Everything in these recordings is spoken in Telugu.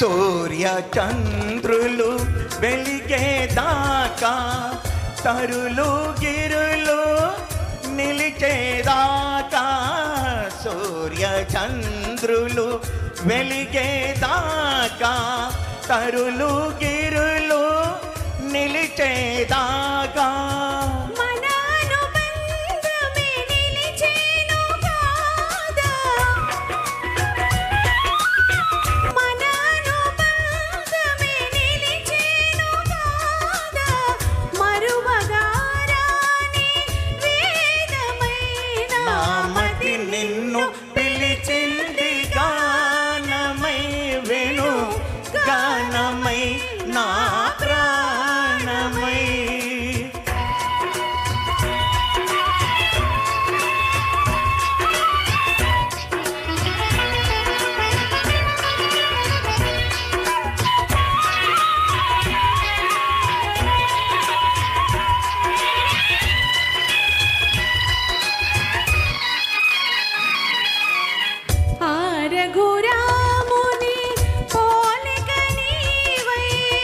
సూర్య చంద్రులు వెలిగే దాకా తరులు గిరులు నిలిచేదాకా సూర్య చంద్రులు వెలిగే దాకా తరులు గిరులు నిలిచేదాకా.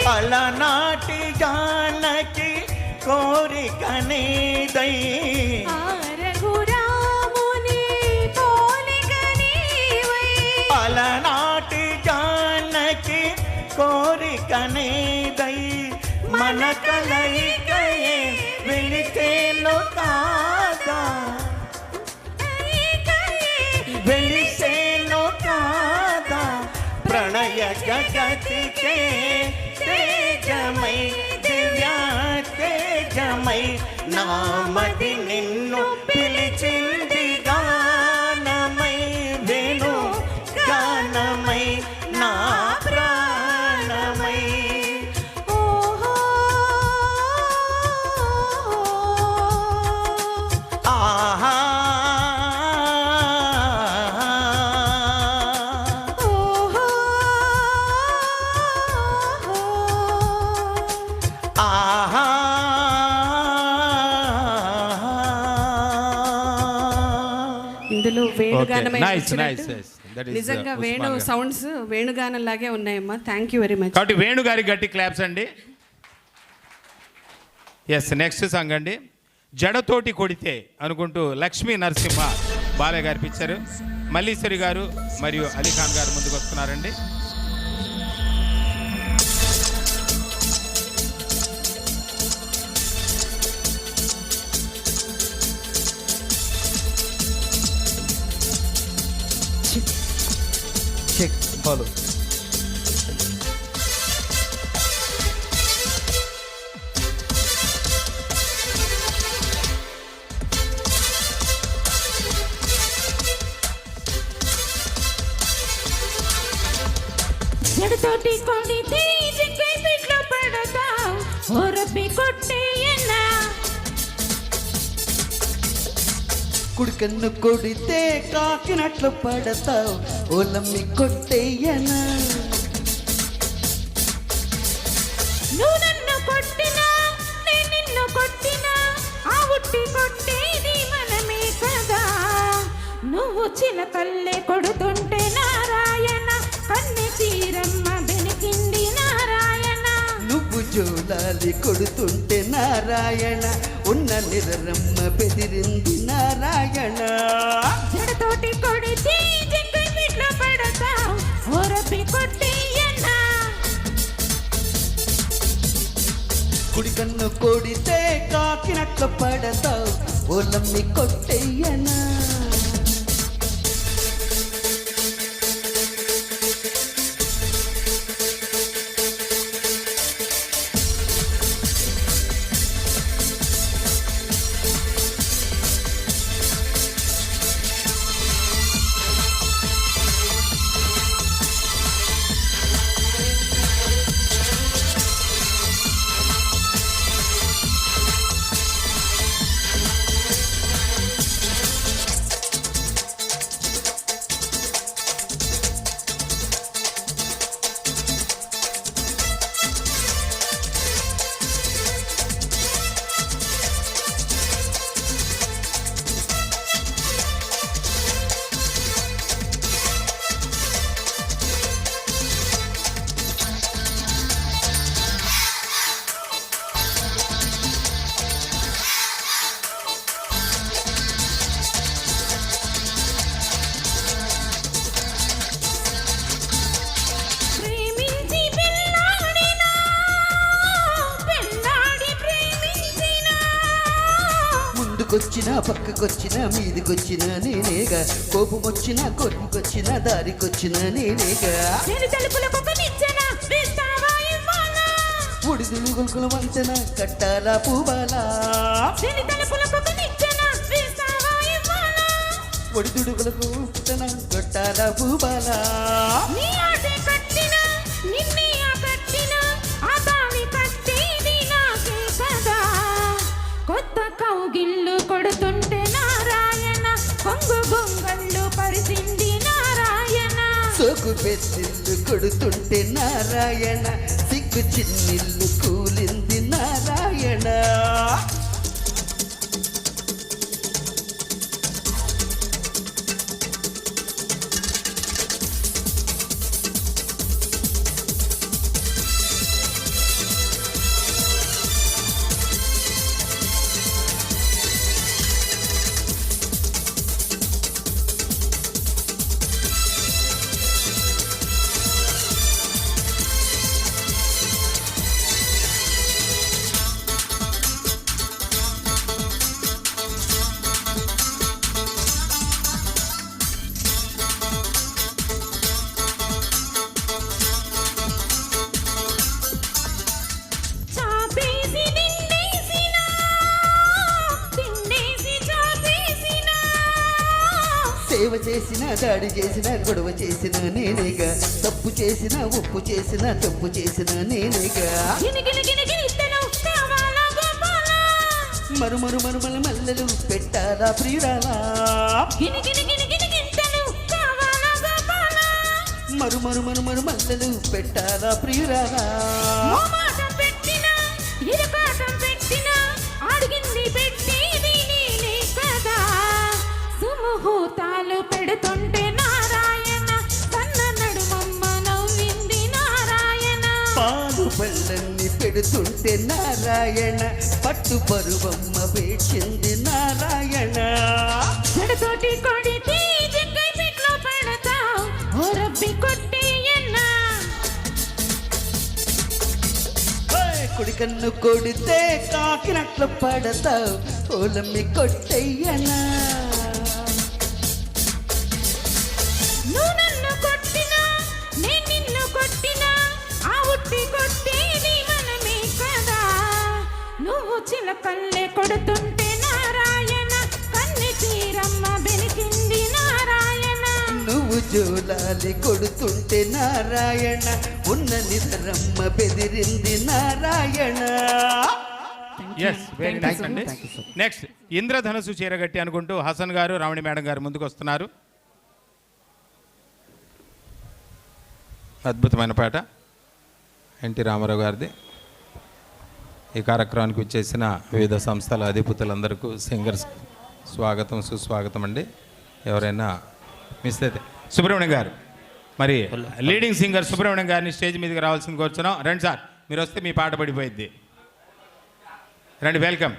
అలనాటి జానకి కోరిక ఇందులో is, నిజంగా uh, వేణు. సౌండ్స్ వేణుగానం లాగే ఉన్నాయమ్మా. థ్యాంక్ యూ వెరీ మచ్ కాబట్టి వేణు గారి గట్టి క్లాప్స్ అండి. ఎస్ నెక్స్ట్ సాంగ్ అండి. జడతోటి కొడితే అనుకుంటూ లక్ష్మీ నరసింహ బాలయ్య గారి పిక్చర్ మల్లీశ్వరి గారు మరియు అలీఖాన్ గారు ముందుకు వస్తున్నారండి. చెక్ ఫాలో జడతోటి కొడితే జింకే పిట్లో పడతా ఓరపి కొట్టేయన్నా కుడి కన్ను కొడితే కాకినట్లు పడతావు. ఓలమ్మి కొట్టేయనా? నువ్వు నన్ను కొట్టినా నేను నిన్ను కొట్టినా ఆ ఉట్టి కొట్టేది మనమే కదా. నువ్వు చిలకల్లే కొడుతుంటే నారాయణ కన్నె చీరమ్మ బెనికింది జోలాలి కొడుతుంటే నారాయణ ఉన్న నిరరమ్మ బెదిరింది నారాయణ. జడతోటి కొడితే పిట్లో పడతా ఓరపి కొట్టేయన్నా కుడి కన్ను కొడితే కాకినట్లు పడతావు ఓలమ్మి కొట్టేయనా. ముందుకొచ్చినా పక్కకొచ్చినా మీదికొచ్చినా నేనేగా. కోపం వచ్చినా కొట్టుకొచ్చినా దారికొచ్చినా నేనేగా. ఒడిదులు గుల్కుల వంతెన కట్టాలా పూవాలా ఒడిదుడుగులకు వంతెన కట్టాలా పూవాలా సోకు పెట్టిల్లు కొడుతుంటే నారాయణ సిగ్గు చిన్నిల్లు కూలింది నారాయణ. చేసిన దాడి చేసిన గొడవ చేసిన నేనేగా. తప్పు చేసిన ఉప్పు చేసిన తప్పు చేసిన నేనేగా. గోపాలా? మరుమరు మరుమల మల్లెలు పెట్టాలా ప్రియురాలా? కావాలా గోపాలా? మరుమరు మరుమరు మల్లెలు పెట్టాలా ప్రియురాలా? మోమాటం పెట్టినా ఇరకాటం పెట్టినా అడిగింది పెడుతుంటే నారాయణ కన్న నడుమమ్మ నవ్వింది నారాయణ. పాలు పళ్ళన్ని పెడుతుంటే నారాయణ పట్టు పరువమ్మ వేచింది నారాయణ. జడతోటి కొడితే జగ్గై పెట్లో పడతావు ఓ రబ్బి కొట్టేయన్నా ఓయ్, కుడి కన్ను కొడితే కాకినట్లు పడతావు ఓలమ్మి కొట్టయ్యనా చిలకల్లే కొడుతుంటే నారాయణ. కన్ని తీరమ్మ బెనికింది నారాయణ. నువ్వు జోలాలి కొడుతుంటే నారాయణ. ఉన్న నిద్రమ్మ బెదిరింది నారాయణ. ఎస్ వెరీ నైస్ అండి. నెక్స్ట్ ఇంద్రధనుసు చీరగట్టి అనుకుంటూ హసన్ గారు రావణి మేడం గారు ముందుకు వస్తున్నారు. అద్భుతమైన పాట. ఎన్టీ రామారావు గారిది. ఈ కార్యక్రమానికి వచ్చేసిన వివిధ సంస్థల అధిపతులందరికీ సింగర్స్ స్వాగతం సుస్వాగతం అండి. ఎవరైనా మిస్ అయితే సుబ్రహ్మణ్యం గారు మరి లీడింగ్ సింగర్ సుబ్రహ్మణ్యం గారిని స్టేజ్ మీదకి రావాల్సింది కోరుచున్నాం. రండి సార్ మీరు వస్తే మీ పాట పడిపోయిద్ది. రండి వెల్కమ్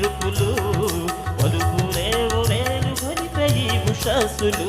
మెరుపులు పలుపురేవు రేలు కొలిపే ముషసులు